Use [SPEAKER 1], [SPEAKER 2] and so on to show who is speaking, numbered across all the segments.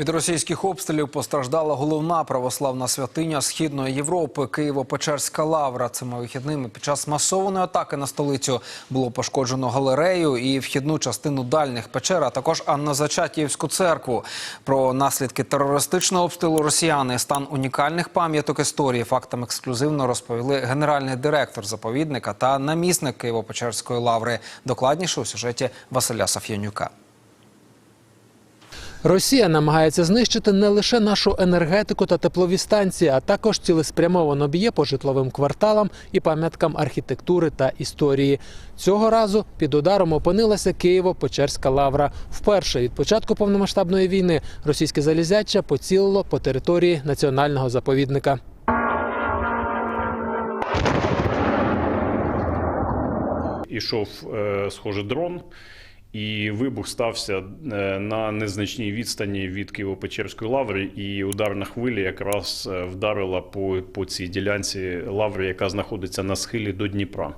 [SPEAKER 1] Від російських обстрілів постраждала головна православна святиня Східної Європи Києво-Печерська лавра. Цими вихідними під час масованої атаки на столицю було пошкоджено галерею і вхідну частину дальних печер, а також Аннозачатіївську церкву. Про наслідки терористичного обстрілу росіяни, стан унікальних пам'яток історії, фактам ексклюзивно розповіли генеральний директор заповідника та намісник Києво-Печерської лаври. Докладніше у сюжеті Василя Саф'янюка.
[SPEAKER 2] Росія намагається знищити не лише нашу енергетику та теплові станції, а також цілеспрямовано б'є по житловим кварталам і пам'яткам архітектури та історії. Цього разу під ударом опинилася Києво-Печерська лавра. Вперше від початку повномасштабної війни російське залізяча поцілило по території національного заповідника.
[SPEAKER 3] ішов, е, схоже, дрон, і вибух стався е, на незначній відстані від Києво-Печерської лаври, і ударна хвиля якраз е, вдарила по, по цій ділянці лаври, яка знаходиться на схилі до Дніпра.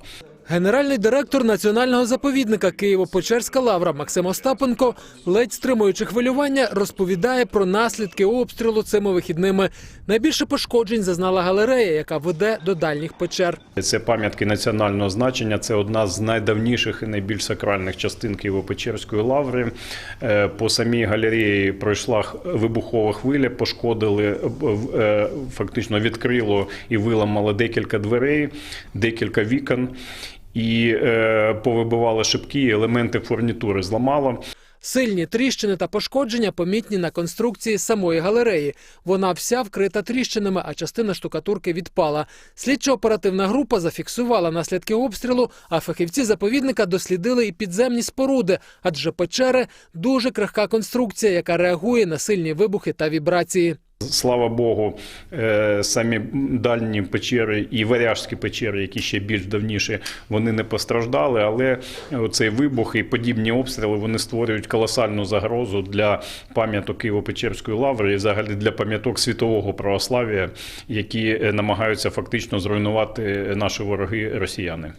[SPEAKER 2] Генеральний директор національного заповідника Києво-Печерська лавра Максим Остапенко, ледь стримуючи хвилювання, розповідає про наслідки обстрілу цими вихідними. Найбільше пошкоджень зазнала галерея, яка веде до дальніх печер.
[SPEAKER 3] Це пам'ятки національного значення. Це одна з найдавніших і найбільш сакральних частин Києво-Печерської лаври. Е, По самій галереї пройшла вибухова хвиля, пошкодили е, е, фактично відкрило і виламало декілька дверей, декілька вікон. І е, повибивали шибки, елементи фурнітури зламало.
[SPEAKER 2] Сильні тріщини та пошкодження помітні на конструкції самої галереї. Вона вся вкрита тріщинами, а частина штукатурки відпала. Слідчо-оперативна група зафіксувала наслідки обстрілу, а фахівці заповідника дослідили і підземні споруди, адже печери дуже крихка конструкція, яка реагує на сильні вибухи та вібрації.
[SPEAKER 3] Слава Богу, е, самі дальні печери і варяжські печери, які ще більш давніші, вони не постраждали. Але цей вибух і подібні обстріли вони створюють колосальну загрозу для пам'яток Києво-Печерської лаври і взагалі для пам'яток світового православ'я, які е, намагаються фактично зруйнувати наші вороги росіяни.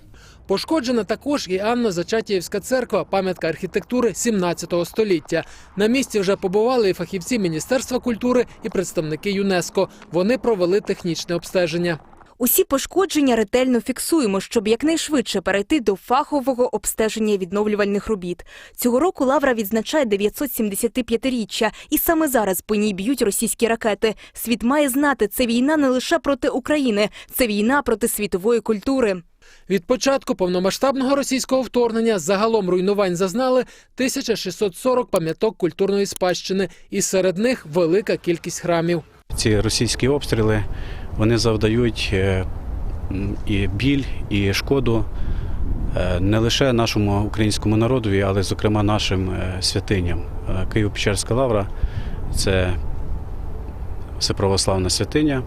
[SPEAKER 2] Пошкоджена також і Анна Зачатіївська церква, пам'ятка архітектури 17 століття. На місці вже побували і фахівці Міністерства культури, і представники ЮНЕСКО. Вони провели технічне обстеження.
[SPEAKER 4] Усі пошкодження ретельно фіксуємо, щоб якнайшвидше перейти до фахового обстеження відновлювальних робіт. Цього року Лавра відзначає 975-річчя, і саме зараз по ній б'ють російські ракети. Світ має знати, це війна не лише проти України, це війна проти світової культури.
[SPEAKER 2] Від початку повномасштабного російського вторгнення загалом руйнувань зазнали 1640 пам'яток культурної спадщини, і серед них велика кількість храмів.
[SPEAKER 5] Ці російські обстріли вони завдають е, і біль, і шкоду е, не лише нашому українському народові, але зокрема нашим е, святиням. Києво-Печерська лавра це всеправославна святиня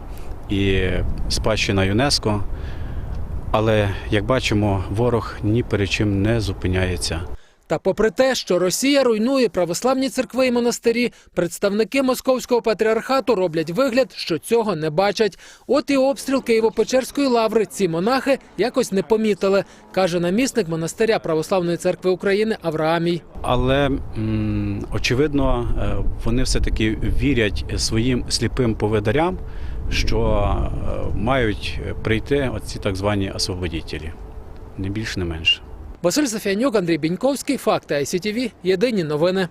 [SPEAKER 5] і спадщина ЮНЕСКО. Але як бачимо, ворог ні перед чим не зупиняється.
[SPEAKER 2] Та попри те, що Росія руйнує православні церкви і монастирі, представники московського патріархату роблять вигляд, що цього не бачать. От і обстріл Києво-Печерської лаври ці монахи якось не помітили, каже намісник монастиря Православної церкви України Авраамій.
[SPEAKER 5] Але очевидно, е, вони все-таки вірять своїм сліпим поведарям, що е, мають прийти оці так звані освободітелі. Не більше, не менше.
[SPEAKER 2] Василь Софіанюк, Андрій Біньковський, Факти ICTV, Єдині новини.